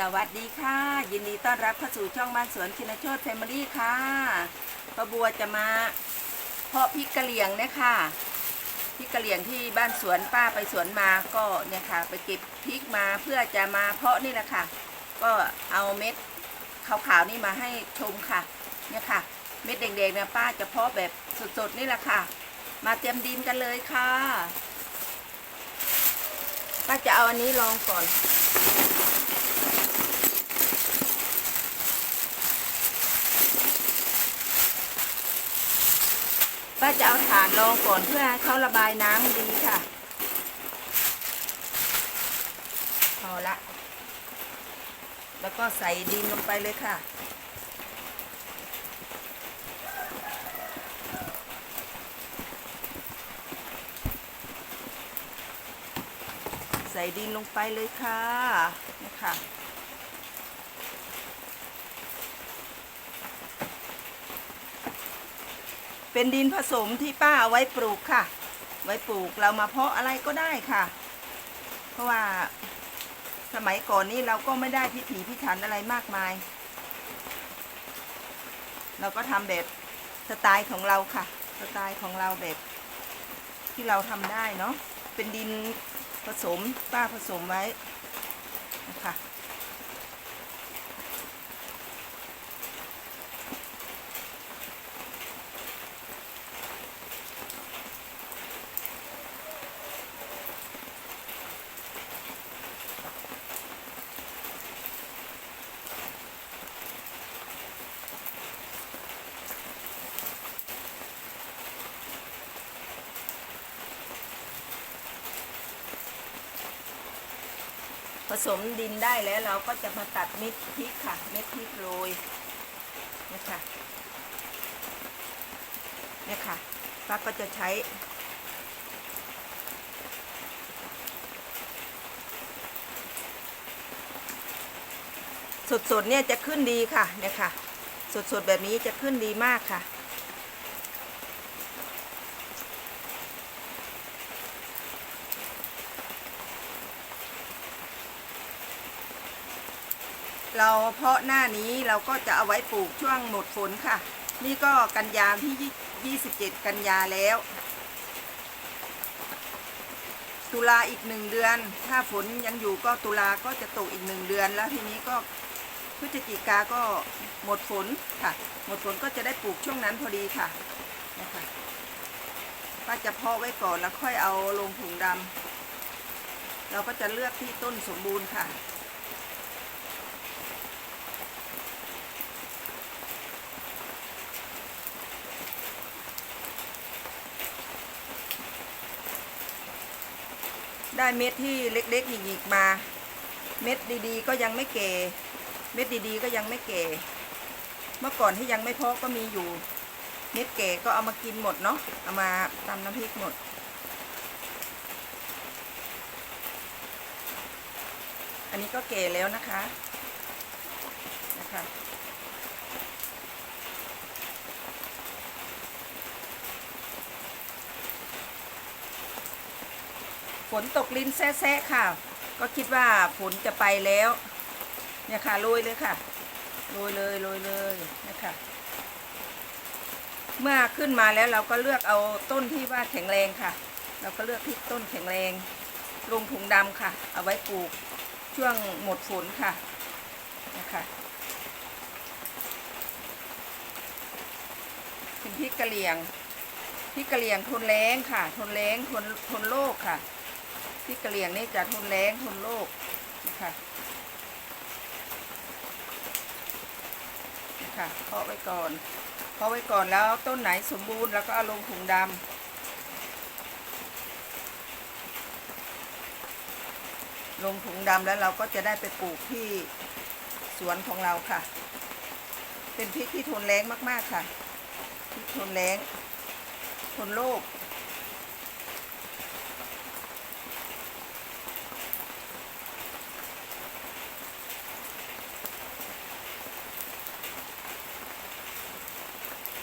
สวัสดีค่ะ ยินดีต้อนรับเข้าสู่ช่องบ้านสวนชินโชตแฟมิลี่ค่ะป้าบัวจะมาเพาะพริกกะเหรี่ยงนี่ยค่ะพริกกะเหรี่ยงที่บ้านสวนป้าไปสวนมาก็เนี่ยค่ะ ไปเก็บพริกมาเพื่อจะมาเพาะนี่แหละค่ะ ก็เอาเม็ดขาวๆนี่มาให้ชมค่ะ เนี่ยค่ะ เม็ดแดงๆเนี่ยป้าจะเพาะแบบสดๆนี่แหละค่ะ มาเตรียมดินกันเลยค่ะป้าจะเอาอันนี้ลองก่อน ป้าจะเอาฐานรองก่อนเพื่อให้เขาระบายน้ำดีค่ะพอละ แล้วก็ใส่ดินลงไปเลยค่ะใส่ดินลงไปเลยค่ะนี่ค่ะ เป็นดินผสมที่ป้าเอาไว้ปลูกค่ะ ไว้ปลูกเรามาเพาะอะไรก็ได้ค่ะ เพราะว่าสมัยก่อนนี้เราก็ไม่ได้พิถีพิถันอะไรมากมาย เราก็ทำแบบสไตล์ของเราค่ะ สไตล์ของเราแบบที่เราทำได้เนาะเป็นดินผสมป้าผสมไว้นะคะ สมดินได้แล้วเราก็จะมาตัดเม็ดพริกค่ะ เม็ดพริกโรยเนี่ยค่ะเนี่ยค่ะป้าก็จะใช้สดๆเนี่ยจะขึ้นดีค่ะเนี่ยค่ะ สดๆแบบนี้จะขึ้นดีมากค่ะ เราเพาะหน้านี้เราก็จะเอาไว้ปลูกช่วงหมดฝนค่ะ นี่ก็กันยาที่ 27 กันยาแล้ว ตุลาอีกหนึ่งเดือน ถ้าฝนยังอยู่ก็ตุลาก็จะตกอีกหนึ่งเดือน แล้วทีนี้ก็พฤศจิกาก็หมดฝนค่ะ หมดฝนก็จะได้ปลูกช่วงนั้นพอดีค่ะนะคะป้าจะเพาะไว้ก่อนแล้วค่อยเอาลงถุงดำเราก็จะเลือกที่ต้นสมบูรณ์ค่ะ ได้เม็ดที่เล็กๆหยิกๆมา เม็ดดีๆ ก็ยังไม่เก่เม็ดดีๆ ก็ยังไม่เก่เมื่อก่อนที่ยังไม่เพาะก็มีอยู่ เม็ดเก่ก็เอามากินหมดเนาะเอามาตำน้ำพริกหมดอันนี้ก็เก่แล้วนะคะ นะคะ นตกลิ้นแซะๆค่ะ ก็คิดว่าฝนจะไปแล้ว เนี่ยค่ะโรยเลยค่ะโรยเลยโรยเลยนะคะเมื่อขึ้นมาแล้วเราก็เลือกเอาต้นที่ว่าแข็งแรงค่ะ เราก็เลือกที่ต้นแข็งแรง ลงถุงดำค่ะ เอาไว้ปลูกช่วงหมดฝนค่ะนะคะเป็นพริกกะเหรี่ยงพริกกะเหรี่ยงทนแรงค่ะ ทนแรงทนทนโรคค่ะ พริกกะเหรี่ยงนี่จะทนแรงทนโรคนะคะนะคะเพาะไว้ก่อนเพาะไว้ก่อนแล้วต้นไหนสมบูรณ์แล้วก็เอาลงถุงดำลงถุงดำแล้วเราก็จะได้ไปปลูกที่สวนของเราค่ะ เป็นพริกที่ทนแรงมาก ๆ ค่ะพริกทนแรงทนโรค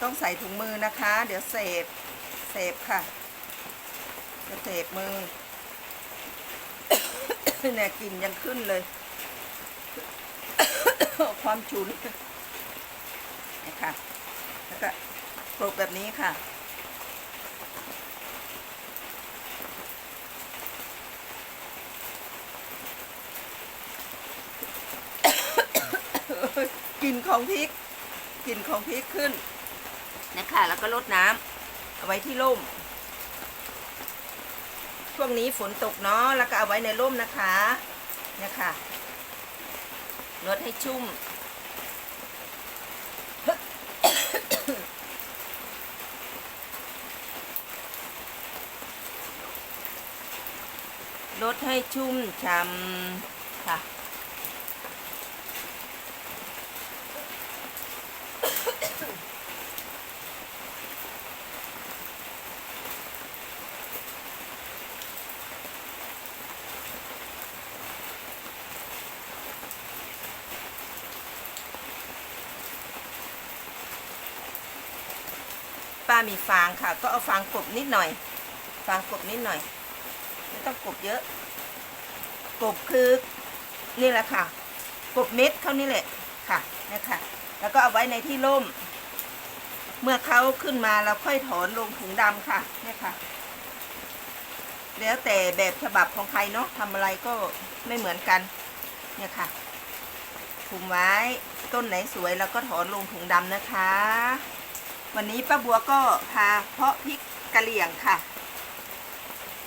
ต้องใส่ถุงมือนะคะ เดี๋ยวเสพเสพค่ะจะเสพมือเนี่ยกลิ่นยังขึ้นเลย ความฉุนนะคะแล้วก็โขลกแบบนี้ค่ะกลิ่นของพริกกลิ่นของพริกขึ้น นะคะแล้วก็ลดน้ำเอาไว้ที่ร่มช่วงนี้ฝนตกเนาะแล้วก็เอาไว้ในร่มนะคะเนี่ยค่ะลดให้ชุ่มลดให้ชุ่มช่ำ ป้ามีฟางค่ะ ก็เอาฟางกบนิดหน่อย ฟางกบนิดหน่อย ไม่ต้องกบเยอะ กบคือนี่แหละค่ะ กบเม็ดเขานี่แหละค่ะนี่ค่ะแล้วก็เอาไว้ในที่ร่ม เมื่อเขาขึ้นมาเราค่อยถอนลงถุงดำค่ะเนี่ยค่ะ แล้วแต่แบบฉบับของใครเนาะทำอะไรก็ไม่เหมือนกัน เนี่ยค่ะถุงไว้ต้นไหนสวยเราก็ถอนลงถุงดำนะคะ วันนี้ป้าบัวก็พาเพาะพริกกะเหรี่ยงค่ะ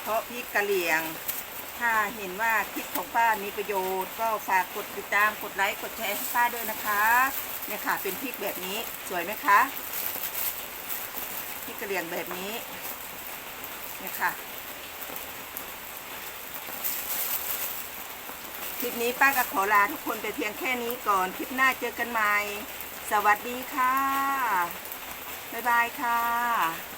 เพาะพริกกะเหรี่ยง ถ้าเห็นว่าคลิปของป้ามีประโยชน์ ก็ฝากกดติดตามกดไลค์กดแชร์ให้ป้าด้วยนะคะเนี่ยค่ะเป็นพริกแบบนี้สวยไหมคะพริกกะเหรี่ยงแบบนี้เนี่ยค่ะคลิปนี้ป้าก็ขอลาทุกคนไปเพียงแค่นี้ก่อน คลิปหน้าเจอกันใหม่ สวัสดีค่ะ บ๊ายบายค่ะ